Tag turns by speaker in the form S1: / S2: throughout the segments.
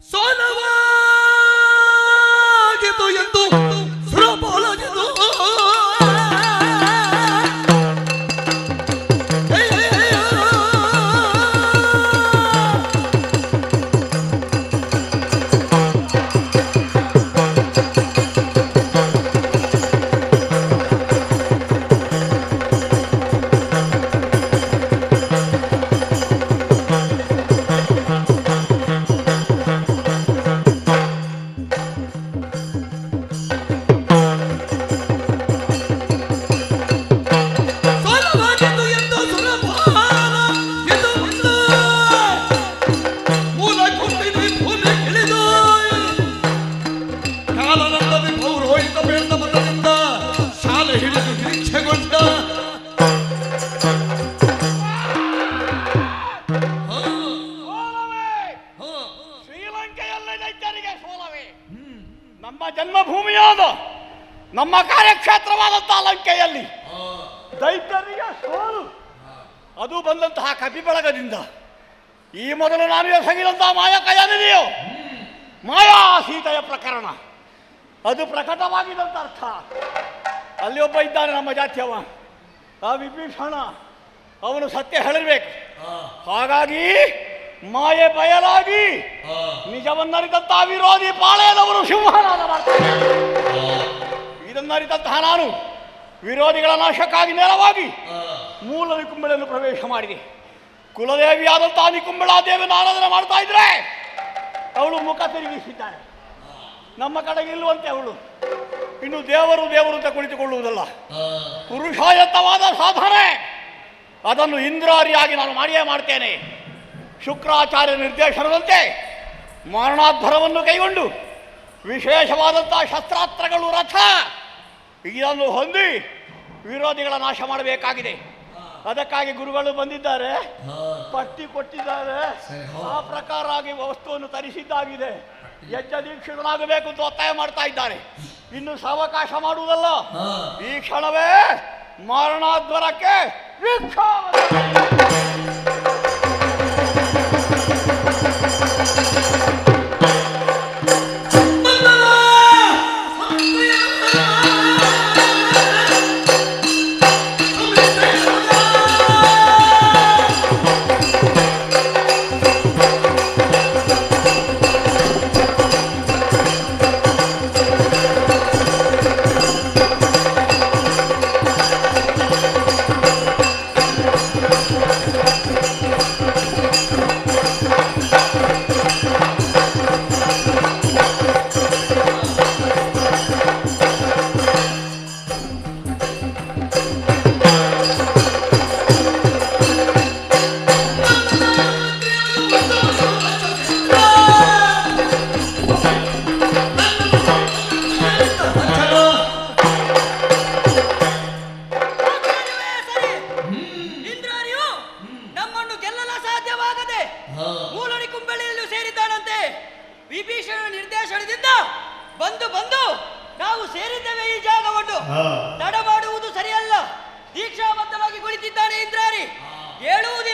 S1: صلوات ಕಪಿಬಳಗದಿಂದ ಈ ಮೊದಲು ನಾನು ಎಸಗಿದಂತಹ ಮಾಯಕಯನಿದೆಯೋ ಮಾಯಾ ಸೀತೆಯ ಪ್ರಕರಣ. ಅದು ಪ್ರಕಟವಾಗಿದಂಥ ಅರ್ಥ. ಅಲ್ಲಿ ಒಬ್ಬ ಇದ್ದಾನೆ ನಮ್ಮ ಜಾತಿಯವ. ಆ ವಿಭೀಷಣ ಅವನು ಸತ್ಯ ಹೇಳಿರ್ಬೇಕು ಹಾಗಾಗಿ ಮಾಯೆ ಬಯಲಾಗಿ ನಿಜವನ್ನರಿದಂತಹ ವಿರೋಧಿ ಪಾಳೆಯದವರು ಸಿಂಹನಾದ ಮಾಡ್ತಾರೆ ಇದನ್ನರಿದಂತಹ ನಾನು. ವಿರೋಧಿಗಳ ನಾಶಕ್ಕಾಗಿ ನೇರವಾಗಿ ಮೂಲ ಕುಂಬಳನ್ನು ಪ್ರವೇಶ ಮಾಡಿದೆ. ಕುಲದೇವಿಯಾದಂತಹ ಕುಂಬಳಾ ದೇವನ ಆರಾಧನೆ ಮಾಡ್ತಾ ಇದ್ರೆ ಅವಳು ಮುಖ ತಿರುಗಿಸಿದ್ದಾಳೆ. ನಮ್ಮ ಕಡೆಗೆ ಇಲ್ಲವಂತೆ ಅವಳು. ಇನ್ನು ದೇವರು ದೇವರು ಅಂತ ಕುಳಿತುಕೊಳ್ಳುವುದಲ್ಲ. ಪುರುಷಾಯತ್ತವಾದ ಸಾಧನೆ. ಅದನ್ನು ಇಂದ್ರಾರಿಯಾಗಿ ನಾನು ಮಾಡಿಯೇ ಮಾಡ್ತೇನೆ. ಶುಕ್ರಾಚಾರ್ಯ ನಿರ್ದೇಶನದಂತೆ ಮರಣಾಧರವನ್ನು ಕೈಗೊಂಡು ವಿಶೇಷವಾದಂಥ ಶಸ್ತ್ರಾಸ್ತ್ರಗಳು ರಥ. ಇದನ್ನು ಹೊಂದಿ ವಿರೋಧಿಗಳ ನಾಶ ಮಾಡಬೇಕಾಗಿದೆ. ಅದಕ್ಕಾಗಿ ಗುರುಗಳು ಬಂದಿದ್ದಾರೆ. ಪಟ್ಟಿ ಕೊಟ್ಟಿದ್ದಾರೆ. ಆ ಪ್ರಕಾರ ಆಗಿ ವಸ್ತುವನ್ನು ತರಿಸಿದ್ದಾಗಿದೆ. ಯಜ್ಜ ದೀಕ್ಷಿತನಾಗಬೇಕು ಅಂತ ಒತ್ತಾಯ ಮಾಡ್ತಾ ಇದ್ದಾರೆ. ಇನ್ನು ಸಾವಕಾಶ ಮಾಡುವುದಲ್ಲ. ಈ ಕ್ಷಣವೇ ಮರಣಾಧ್ವರಕ್ಕೆ
S2: ಹೇಳುವುದಿಲ್ವೇ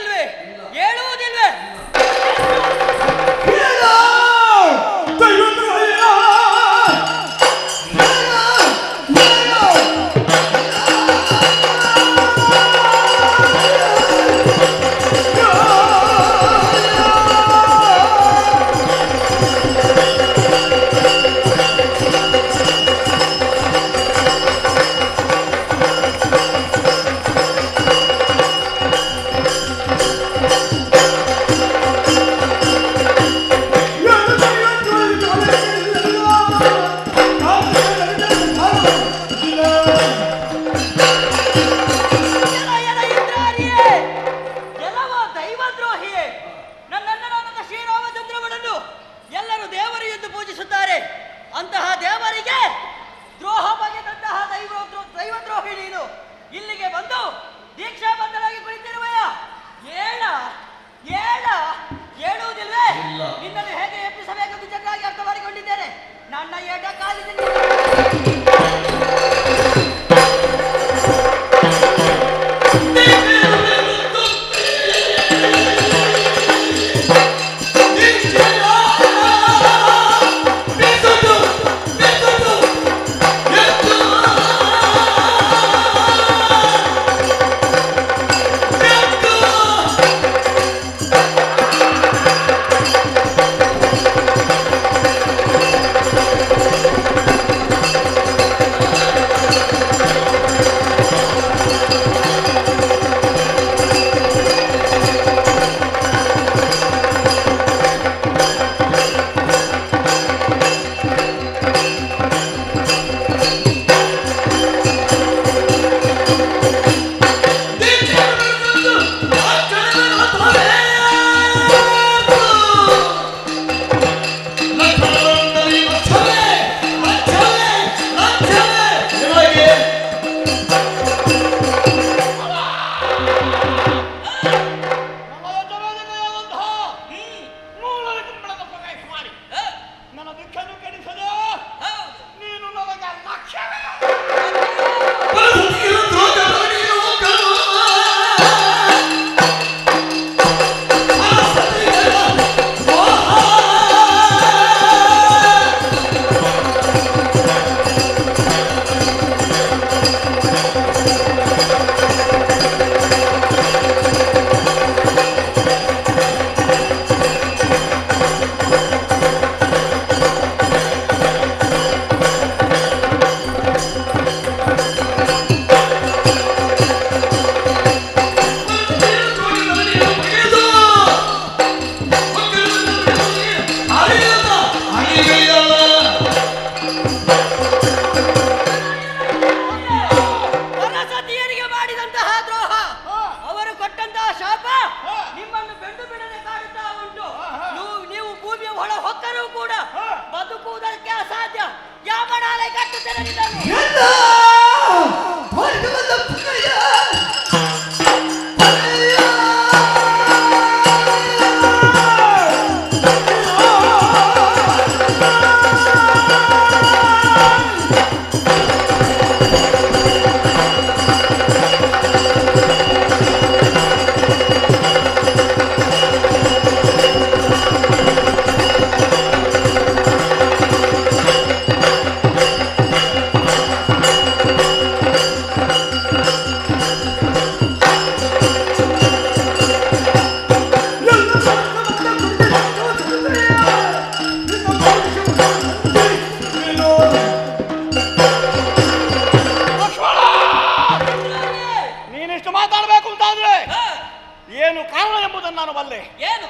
S1: ಕಾರಣ ಎಂಬುದನ್ನು ನಾನು ಬಲ್ಲೆ.
S2: ಏನು?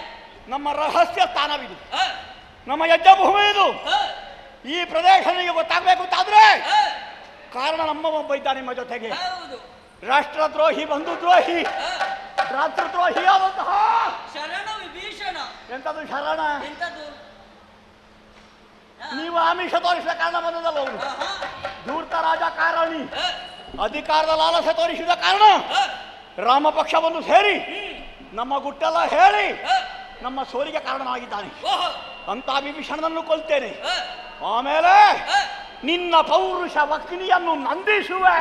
S1: ನಮ್ಮ ರಹಸ್ಯ ಸ್ಥಾನವಿದು ನಮ್ಮ ಯಜ್ಞ ಭೂಮಿ ಇದು ಈ ಪ್ರದೇಶ ನಿಮಗೆ ಗೊತ್ತಾಗಬೇಕು ಅಂತಾದ್ರೆ ಕಾರಣ ನಮ್ಮ ಒಬ್ಬ ಇದ್ದ ನಿಮ್ಮ ಜೊತೆಗೆ. ರಾಷ್ಟ್ರದ್ರೋಹಿ ಬಂಧು ದ್ರೋಹಿ
S2: ರಾಷ್ಟ್ರ
S1: ರಾಷ್ಟ್ರದ್ರೋಹಿ ಆದಂತಹ
S2: ಶರಣ ವಿಭೀಷಣ. ಎಂತದ್ದು ಶರಣ?
S1: ನೀವು ಆಮಿಷ ತೋರಿಸಿದ ಕಾರಣ ಬಂದದಲ್ಲ ಅವರು. ಧೂರ್ತ ರಾಜ ಕಾರಣಿ. ಅಧಿಕಾರದ ಲಾಲಸೆ ತೋರಿಸಿದ ಕಾರಣ ರಾಮ ಪಕ್ಷವನ್ನು ಸೇರಿ ನಮ್ಮ ಗುಟ್ಟೆಲ್ಲ ಹೇಳಿ ನಮ್ಮ ಸೋಲಿಗೆ ಕಾರಣನಾಗಿದ್ದಾನೆ. ಅಂತ ವಿಭೀಷಣನನ್ನು ಕೊಲ್ತೇನೆ. ಆಮೇಲೆ ನಿನ್ನ ಪೌರುಷ ವಕ್ನಿಯನ್ನು ನಂದಿಸುವೆ.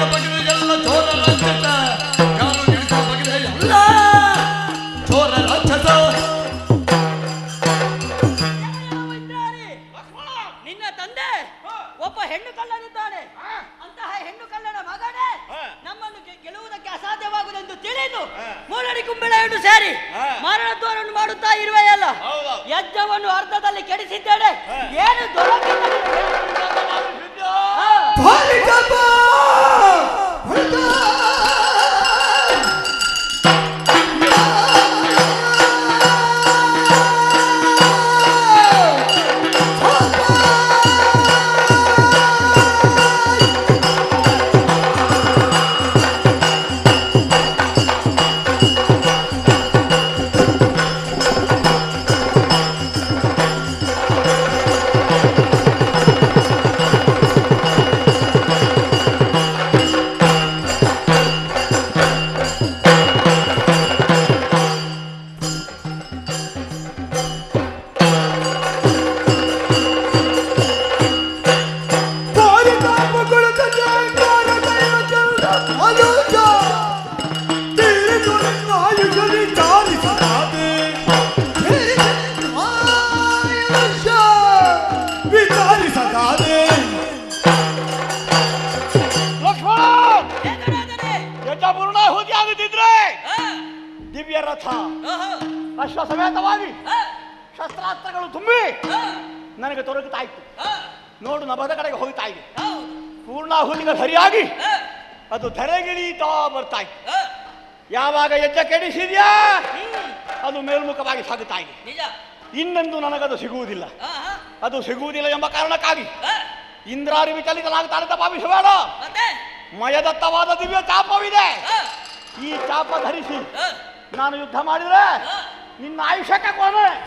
S3: Слава Богу!
S1: ಲಕ್ಷ್ಮಣ
S2: ಎದುರಾದರೆ?
S1: ಯಜ್ಞ ಪೂರ್ಣಾಹುತಿ ಆಗುತ್ತಿದ್ರೆ. ದಿವ್ಯ ರಥ. ಅಶ್ವ ಸಮೇತವಾಗಿ. ಶಸ್ತ್ರಾಸ್ತ್ರಗಳು ತುಂಬಿ ನನಗೆ ತೊರಗುತ್ತಾ ಇತ್ತು. ನೋಡು ನಭದ ಕಡೆಗೆ ಹೋಗ್ತಾ ಇದೆ. ಪೂರ್ಣಾಹುತಿಗೆ ಸರಿಯಾಗಿ. ಅದು ಧರೆಗಿಳಿತಾ ಬರ್ತಾ ಇತ್ತು. ಯಾವಾಗ ಯಜ್ಞ ಕೆಡಿಸಿದ್ಯಾ ಅದು ಮೇಲ್ಮುಖವಾಗಿ ಸಾಗುತ್ತಾ ಇದೆ ಇನ್ನೆಂದು ನನಗದು ಸಿಗುವುದಿಲ್ಲ. ಅದು ಸಿಗುವುದಿಲ್ಲ ಎಂಬ ಕಾರಣಕ್ಕಾಗಿ. ಇಂದ್ರಾರಿ ವಿಚಲಿತನಾಗ್ತಾನೆ ಅಂತ ಭಾವಿಸಬೇಡ ಮಯದತ್ತವಾದ ದಿವ್ಯ ಚಾಪವಿದೆ. ಈ ಚಾಪ ಧರಿಸಿ ನಾನು ಯುದ್ಧ ಮಾಡಿದ್ರೆ. ನಿನ್ನ ಆಯುಷ್ಯಕ್ಕೆ ಕೊನೆ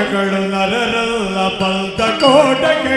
S1: ಈತಗಳು
S4: ನರರಲ್ಲ ಬಲ್ದ ಕೋಟಕ್ಕೆ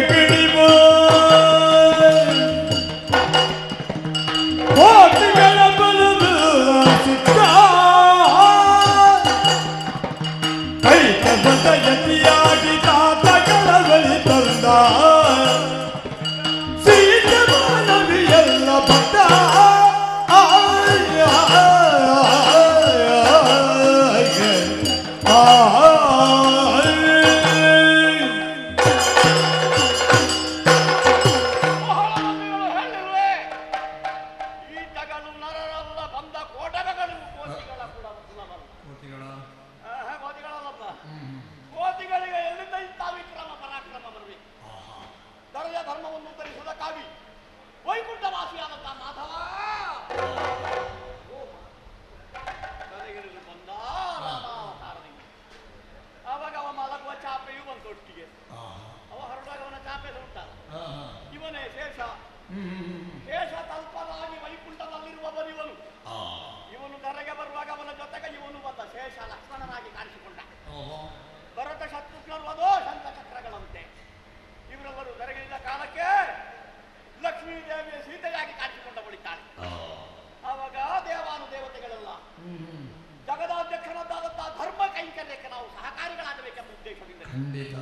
S3: ಖಂಡಿತ.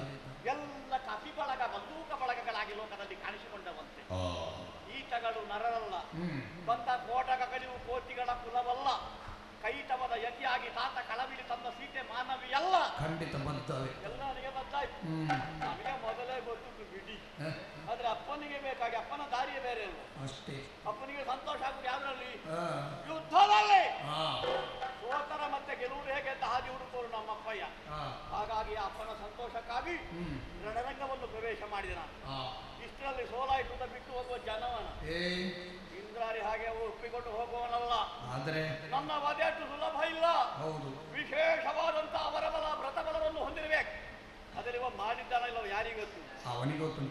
S1: ಎಲ್ಲ ಕಪಿ ಬಳಗ ಬಂದೂಕ ಬಳಗಗಳಾಗಿ ಲೋಕದಲ್ಲಿ ಕಾಣಿಸಿಕೊಂಡವಂತೆ. ಈಟಗಳು ನರರಲ್ಲ. ಬಂದ ಕೋಟಗಳಿವು ಕೋತಿಗಳ ಕುಲವಲ್ಲ. ಕೈತವದ ಯತಿಯಾಗಿ ತಾತ ಕಳಬಿಡಿ ತನ್ನ ಸೀತೆ ಮಾನವಿಯಲ್ಲ.
S3: ಖಂಡಿತ ಬರ್ತವೆ
S1: ಎಲ್ಲರಿಗೆ ಬಂದಾಯ್ತು. ನಮಗೆ ಮೊದಲೇ ಗೊತ್ತು ಬಿಡಿ. ಆದ್ರೆ ಅಪ್ಪನಿಗೆ ಬೇಕಾಗಿ ಅಪ್ಪನ ದಾರಿಯೇ ಬೇರೆ
S3: ಅಷ್ಟೇ.
S1: ಅಪ್ಪನಿಗೆ ಸಂತೋಷ ಆಗುದು ಯಾವ್ದ್ರಲ್ಲಿ? ಯುದ್ಧದಲ್ಲಿ. ಸೋತರ ಮತ್ತೆ ಗೆಲುವರು ಹೇಗೆ ಅಂತ ಹಾದಿ ಹುಡುಕೋರು ನಮ್ಮ
S3: ಅಪ್ಪಯ್ಯ
S1: ಹಾಗೆ ಅಪ್ಪನ ಸಂತೋಷಕ್ಕಾಗಿ ರಣರಂಗವನ್ನು ಪ್ರವೇಶ ಮಾಡಿದ ಇಷ್ಟರಲ್ಲಿ ಸೋಲಾಯಿತು ಬಿಟ್ಟು ಹೋಗುವ ಜನವನ. ಇಂದ್ರಾರಿ ಹಾಗೆ ಒಪ್ಪಿಕೊಂಡು ಹೋಗುವನಲ್ಲ.
S3: ಆದ್ರೆ
S1: ನನ್ನ ವದೆಯಷ್ಟು ಸುಲಭ ಇಲ್ಲ.
S3: ಹೌದು.
S1: ವಿಶೇಷವಾದಂತ ಅವರ ಬಲ ವ್ರತ ಬಲವನ್ನು ಹೊಂದಿರಬೇಕು. ಅದರಲ್ಲಿ ಮಾಡಿದ್ದಾನ ಇಲ್ಲ
S2: ಯಾರಿಗೊತ್ತು
S1: ಅವನಿಗೊತ್ತು